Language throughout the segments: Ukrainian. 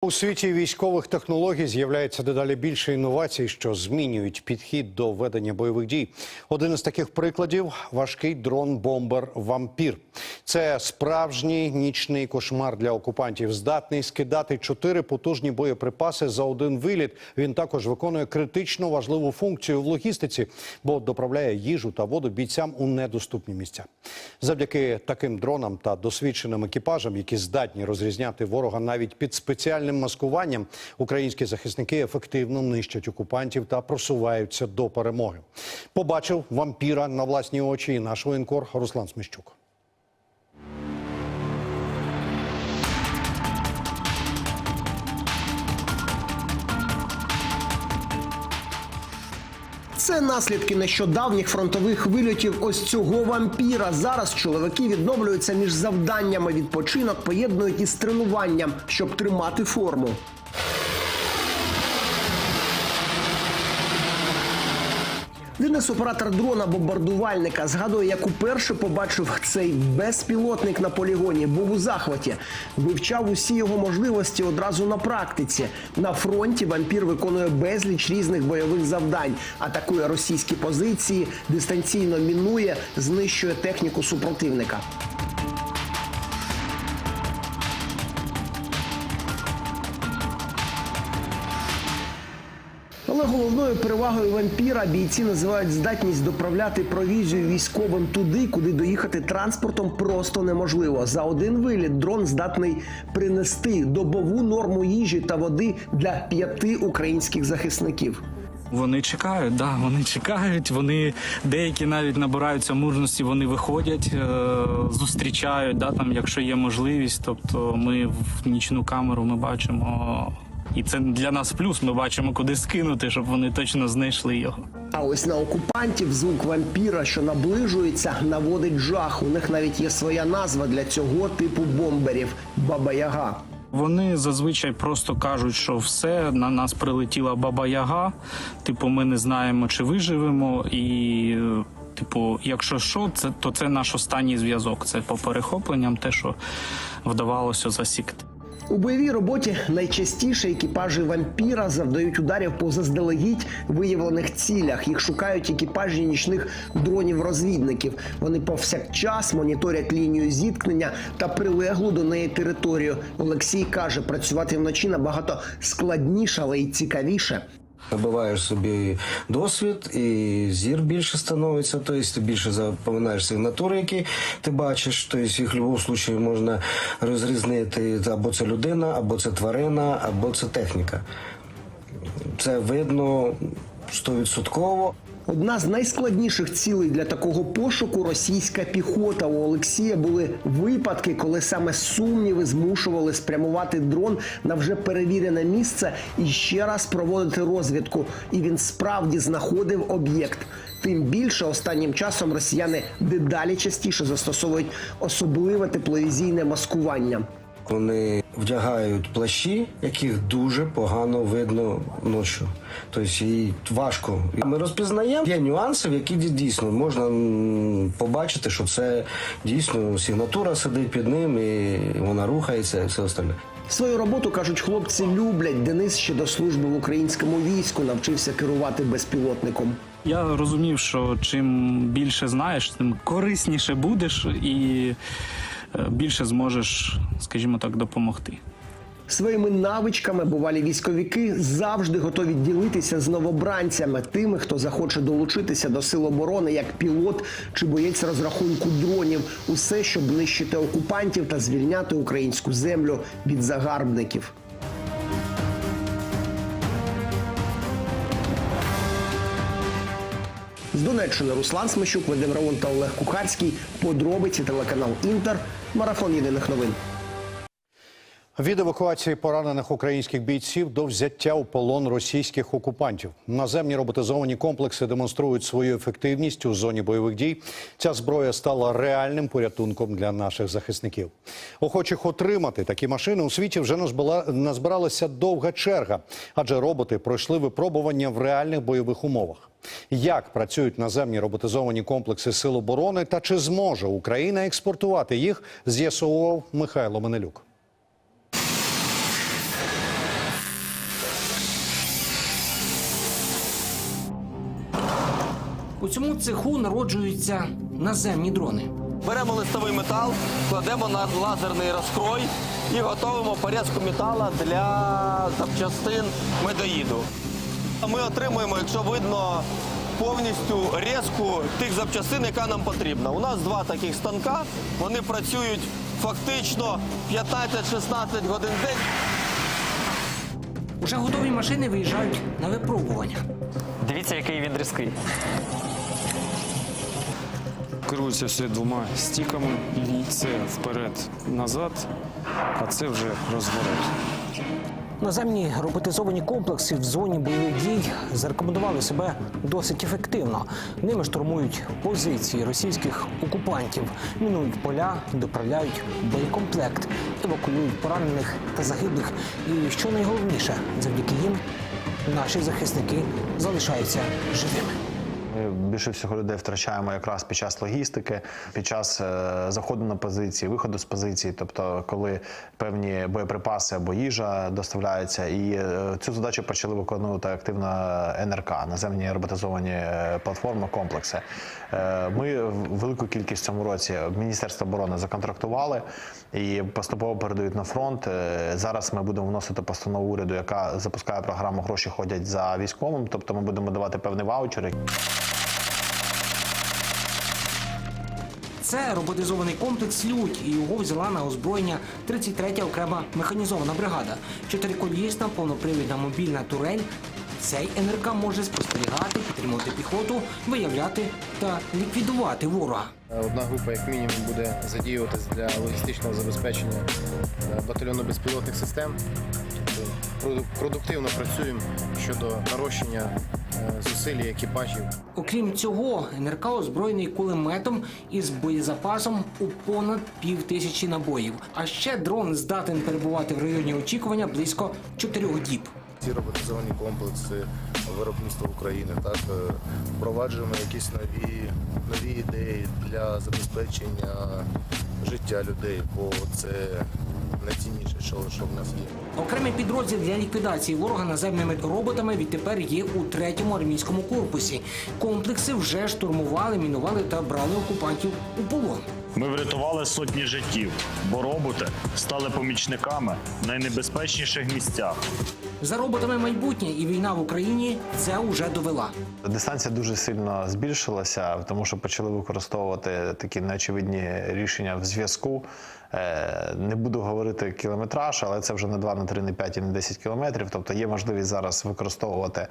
У світі військових технологій з'являється дедалі більше інновацій, що змінюють підхід до ведення бойових дій. Один із таких прикладів важкий дрон-бомбер Вампір. Це справжній нічний кошмар для окупантів. Здатний скидати чотири потужні боєприпаси за один виліт. Він також виконує критично важливу функцію в логістиці, бо доправляє їжу та воду бійцям у недоступні місця. Завдяки таким дронам та досвідченим екіпажам, які здатні розрізняти ворога навіть під спеціальним маскуванням, українські захисники ефективно нищать окупантів та просуваються до перемоги. Побачив вампіра на власні очі і наш воєнкор Руслан Сміщук. Це наслідки нещодавніх фронтових вильотів ось цього вампіра. Зараз чоловіки відновлюються між завданнями. Відпочинок поєднують із тренуванням, щоб тримати форму. Денис, оператор дрона бомбардувальника, згадує, як уперше побачив цей безпілотник на полігоні. Був у захваті, вивчав усі його можливості одразу на практиці. На фронті вампір виконує безліч різних бойових завдань, атакує російські позиції, дистанційно мінує, знищує техніку супротивника. Перевагою вампіра бійці називають здатність доправляти провізію військовим туди, куди доїхати транспортом просто неможливо. За один виліт дрон здатний принести добову норму їжі та води для п'яти українських захисників. Вони чекають, да, вони чекають. Вони деякі навіть набираються мужності, вони виходять, е, зустрічають, да, там, якщо є можливість. Тобто ми в нічну камеру ми бачимо. І це для нас плюс. Ми бачимо, куди скинути, щоб вони точно знайшли його. А ось на окупантів звук вампіра, що наближується, наводить жах. У них навіть є своя назва для цього типу бомберів Баба Яга. Вони зазвичай просто кажуть, що все на нас прилетіла баба Яга. Типу, ми не знаємо, чи виживемо, і типу, якщо що, це то це наш останній зв'язок. Це по перехопленням, те, що вдавалося засікти. У бойовій роботі найчастіше екіпажі вампіра завдають ударів по заздалегідь виявлених цілях. Їх шукають екіпажі нічних дронів-розвідників. Вони повсякчас моніторять лінію зіткнення та прилеглу до неї територію. Олексій каже, працювати вночі набагато складніше, але й цікавіше. Набиваєш собі досвід, і зір більше становиться, тобто ти більше запоминаєш сигнатури, які ти бачиш. Тобто їх в будь-якому випадку можна розрізнити або це людина, або це тварина, або це техніка. Це видно стовідсотково. Одна з найскладніших цілей для такого пошуку російська піхота. У Олексія були випадки, коли саме сумніви змушували спрямувати дрон на вже перевірене місце і ще раз проводити розвідку. І він справді знаходив об'єкт. Тим більше останнім часом росіяни дедалі частіше застосовують особливе тепловізійне маскування. Вони вдягають плащі, яких дуже погано видно ночі. Тобто їй важко. Ми розпізнаємо є нюанси, в які дійсно можна побачити, що це дійсно сигнатура сидить під ним, і вона рухається, і все остальне. Свою роботу кажуть, хлопці люблять. Денис ще до служби в українському війську навчився керувати безпілотником. Я розумів, що чим більше знаєш, тим корисніше будеш і більше зможеш, скажімо так, допомогти. Своїми навичками бувалі військовики завжди готові ділитися з новобранцями, тими, хто захоче долучитися до сил оборони як пілот чи боєць розрахунку дронів. Усе, щоб нищити окупантів та звільняти українську землю від загарбників. З Донеччини Руслан Смещук, Вадим Раун та Олег Кухарський. Подробиці телеканал Інтер. Марафон єдиних новин. Від евакуації поранених українських бійців до взяття у полон російських окупантів наземні роботизовані комплекси демонструють свою ефективність у зоні бойових дій. Ця зброя стала реальним порятунком для наших захисників. Охочих отримати такі машини у світі вже назбиралася довга черга, адже роботи пройшли випробування в реальних бойових умовах. Як працюють наземні роботизовані комплекси Сил оборони та чи зможе Україна експортувати їх, з'ясовував Михайло Менелюк. У цьому цеху народжуються наземні дрони. Беремо листовий метал, кладемо на лазерний розкрой і готуємо порізку метала для запчастин медоїду. Ми отримуємо, якщо видно, повністю резку тих запчастин, яка нам потрібна. У нас два таких станка, вони працюють фактично 15-16 годин в день. Уже готові машини виїжджають на випробування. Дивіться, який він різкий. Керується все двома стіками. І це вперед-назад, а це вже розворот. Наземні роботизовані комплекси в зоні бойових дій зарекомендували себе досить ефективно. Ними штурмують позиції російських окупантів, мінують поля, доправляють боєкомплект, евакуюють поранених та загиблих. І що найголовніше, завдяки їм наші захисники залишаються живими. Більше всього людей втрачаємо якраз під час логістики, під час е, заходу на позиції, виходу з позиції, тобто коли певні боєприпаси або їжа доставляються. І е, цю задачу почали виконувати активно НРК, наземні роботизовані е, платформи, комплекси. Ми велику кількість в цьому році Міністерство оборони законтрактували і поступово передають на фронт. Зараз ми будемо вносити постанову уряду, яка запускає програму Гроші ходять за військовим. Тобто ми будемо давати певний ваучер, Це роботизований комплекс Людь, і його взяла на озброєння 33-я окрема механізована бригада. Чотириколісна повнопривідна мобільна турель. Цей НРК може спостерігати, підтримувати піхоту, виявляти та ліквідувати ворога. Одна група, як мінімум, буде задіюватись для логістичного забезпечення е, батальйону безпілотних систем. Продуктивно працюємо щодо нарощення е, зусиль екіпажів. Окрім цього, НРК озброєний кулеметом із боєзапасом у понад пів тисячі набоїв. А ще дрон здатен перебувати в районі очікування близько чотирьох діб. Ці роботизовані комплекси виробництва України так е, впроваджуємо якісь нові, нові ідеї для забезпечення життя людей, бо це найцінніше, що, що в нас є. Окремий підрозділ для ліквідації ворога наземними роботами відтепер є у третьому армійському корпусі. Комплекси вже штурмували, мінували та брали окупантів у полон. Ми врятували сотні життів, бо роботи стали помічниками в найнебезпечніших місцях. За роботами майбутнє і війна в Україні це уже довела. Дистанція дуже сильно збільшилася, тому що почали використовувати такі неочевидні рішення в зв'язку. Е, Не буду говорити кілометраж, але це вже не 2, не 3, не 5 і не 10 кілометрів. Тобто є можливість зараз використовувати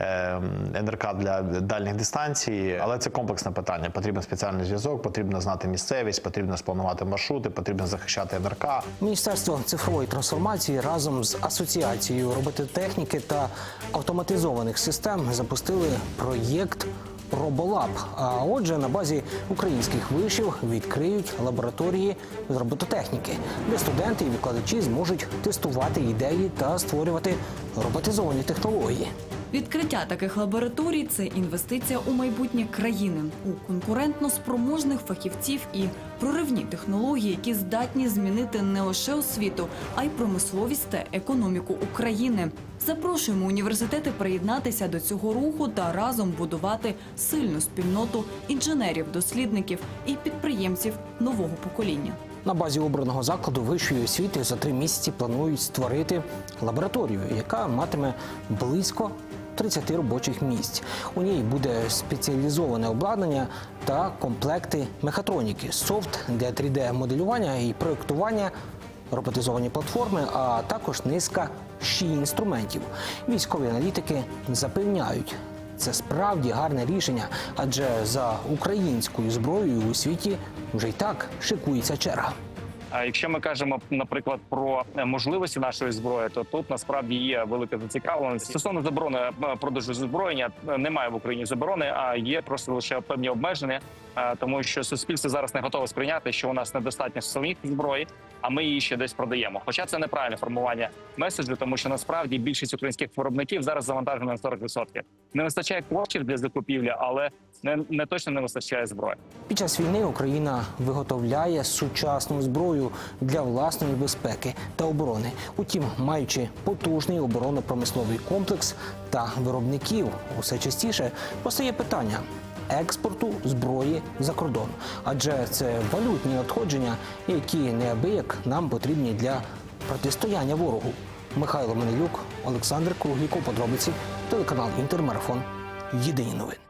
е, НРК для дальніх дистанцій, але це комплексне питання. Потрібен спеціальний зв'язок, потрібно знати місцевість, потрібно спланувати маршрути, потрібно захищати НРК. Міністерство цифрової трансформації разом з асоціацією робототехніки та автоматизованих систем запустили проєкт. Роболаб. А отже, на базі українських вишів відкриють лабораторії з робототехніки, де студенти і викладачі зможуть тестувати ідеї та створювати роботизовані технології. Відкриття таких лабораторій це інвестиція у майбутнє країни, у конкурентно спроможних фахівців і проривні технології, які здатні змінити не лише освіту, а й промисловість та економіку України. Запрошуємо університети приєднатися до цього руху та разом будувати сильну спільноту інженерів, дослідників і підприємців нового покоління. На базі обраного закладу вищої освіти за три місяці планують створити лабораторію, яка матиме близько 30 робочих місць. У ній буде спеціалізоване обладнання та комплекти мехатроніки, софт для 3D-моделювання і проєктування, роботизовані платформи, а також низка ще інструментів. Військові аналітики запевняють. Це справді гарне рішення, адже за українською зброєю у світі вже й так шикується черга. Якщо ми кажемо, наприклад, про е, можливості нашої зброї, то тут насправді є велика зацікавленість. Стосовно заборони е, продажу озброєння, е, немає в Україні заборони, а є просто лише певні обмеження, тому що суспільство зараз не готове сприйняти, що у нас недостатньо самих зброї, а ми її ще десь продаємо. Хоча це неправильне формування меседжу, тому що насправді більшість українських виробників зараз завантажена на 40%. Не вистачає коштів для закупівлі, але не, не точно не вистачає зброї. Під час війни Україна виготовляє сучасну зброю для власної безпеки та оборони. Утім, маючи потужний оборонно-промисловий комплекс та виробників, усе частіше постає питання: експорту зброї за кордон, адже це валютні надходження, які неабияк нам потрібні для протистояння ворогу. Михайло Менелюк, Олександр Кругліков, подробиці, телеканал Інтермарафон. Єдині новини.